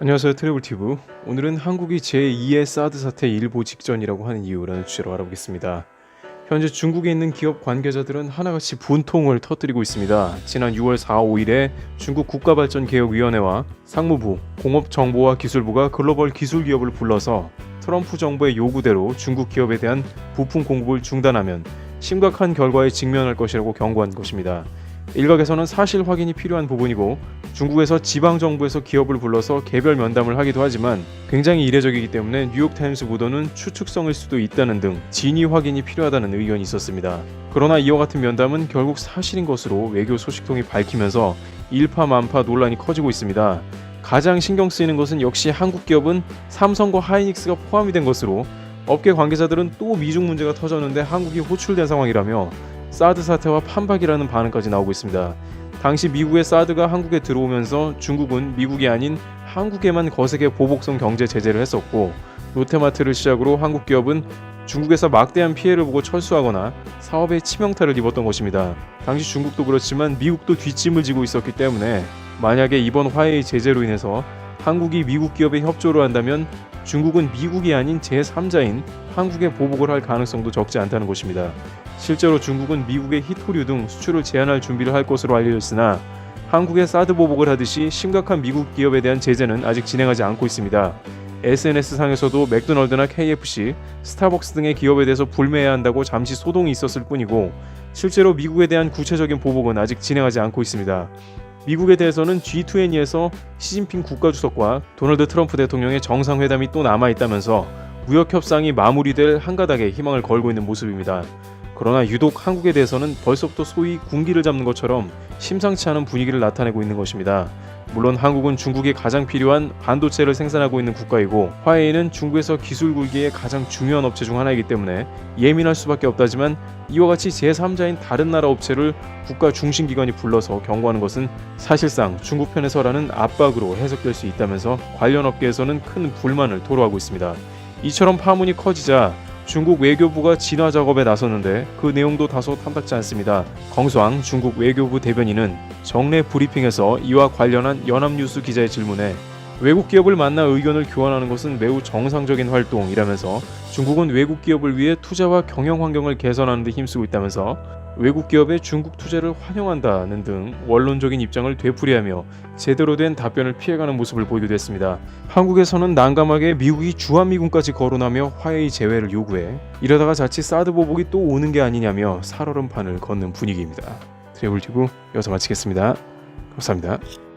안녕하세요 트래블티브. 오늘은 한국이 제2의 사드 사태 일보 직전이라고 하는 이유라는 주제로 알아보겠습니다. 현재 중국에 있는 기업 관계자들은 하나같이 분통을 터뜨리고 있습니다. 지난 6월 4, 5일에 중국 국가발전개혁위원회와 상무부, 공업정보와 기술부가 글로벌 기술 기업을 불러서 트럼프 정부의 요구대로 중국 기업에 대한 부품 공급을 중단하면 심각한 결과에 직면할 것이라고 경고한 것입니다 일각에서는 사실 확인이 필요한 부분이고 중국에서 지방 정부에서 기업을 불러서 개별 면담을 하기도 하지만 굉장히 이례적이기 때문에 뉴욕 타임스 보도는 추측성일 수도 있다는 등 진위 확인이 필요하다는 의견이 있었습니다. 그러나 이와 같은 면담은 결국 사실인 것으로 외교 소식통이 밝히면서 일파만파 논란이 커지고 있습니다. 가장 신경 쓰이는 것은 역시 한국 기업은 삼성과 하이닉스가 포함이 된 것으로 업계 관계자들은 또 미중 문제가 터졌는데 한국이 호출된 상황이라며 사드 사태와 판박이라는 반응까지 나오고 있습니다. 당시 미국의 사드가 한국에 들어오면서 중국은 미국이 아닌 한국에만 거세게 보복성 경제 제재를 했었고 롯데마트를 시작으로 한국 기업은 중국에서 막대한 피해를 보고 철수하거나 사업에 치명타를 입었던 것입니다. 당시 중국도 그렇지만 미국도 뒷짐을 지고 있었기 때문에 만약에 이번 화해의 제재로 인해서 한국이 미국 기업에 협조를 한다면 중국은 미국이 아닌 제3자인 한국에 보복을 할 가능성도 적지 않다는 것입니다. 실제로 중국은 미국의 히토류 등 수출을 제한할 준비를 할 것으로 알려졌으나 한국의 사드 보복을 하듯이 심각한 미국 기업에 대한 제재는 아직 진행하지 않고 있습니다. SNS 상에서도 맥도널드나 KFC, 스타벅스 등의 기업에 대해서 불매해야 한다고 잠시 소동이 있었을 뿐이고 실제로 미국에 대한 구체적인 보복은 아직 진행하지 않고 있습니다. 미국에 대해서는 G20에서 시진핑 국가주석과 도널드 트럼프 대통령의 정상회담이 또 남아 있다면서 무역 협상이 마무리될 한가닥에 희망을 걸고 있는 모습입니다. 그러나 유독 한국에 대해서는 벌써부터 소위 군기를 잡는 것처럼 심상치 않은 분위기를 나타내고 있는 것입니다. 물론 한국은 중국에 가장 필요한 반도체를 생산하고 있는 국가이고 화웨이는 중국에서 기술 굴기의 가장 중요한 업체 중 하나이기 때문에 예민할 수밖에 없다지만 이와 같이 제3자인 다른 나라 업체를 국가 중심 기관이 불러서 경고하는 것은 사실상 중국 편에서라는 압박으로 해석될 수 있다면서 관련 업계에서는 큰 불만을 토로하고 있습니다. 이처럼 파문이 커지자 중국 외교부가 진화 작업에 나섰는데 그 내용도 다소 탐탁지 않습니다. 컹수왕 중국 외교부 대변인은 정례 브리핑에서 이와 관련한 연합뉴스 기자의 질문에 외국 기업을 만나 의견을 교환하는 것은 매우 정상적인 활동이라면서 중국은 외국 기업을 위해 투자와 경영 환경을 개선하는 데 힘쓰고 있다면서 외국 기업의 중국 투자를 환영한다는 등 원론적인 입장을 되풀이하며 제대로 된 답변을 피해가는 모습을 보이기도 했습니다. 한국에서는 난감하게 미국이 주한미군까지 거론하며 화해의 재회를 요구해 이러다가 자칫 사드 보복이 또 오는 게 아니냐며 살얼음판을 걷는 분위기입니다. 트래블티브 여기서 마치겠습니다. 감사합니다.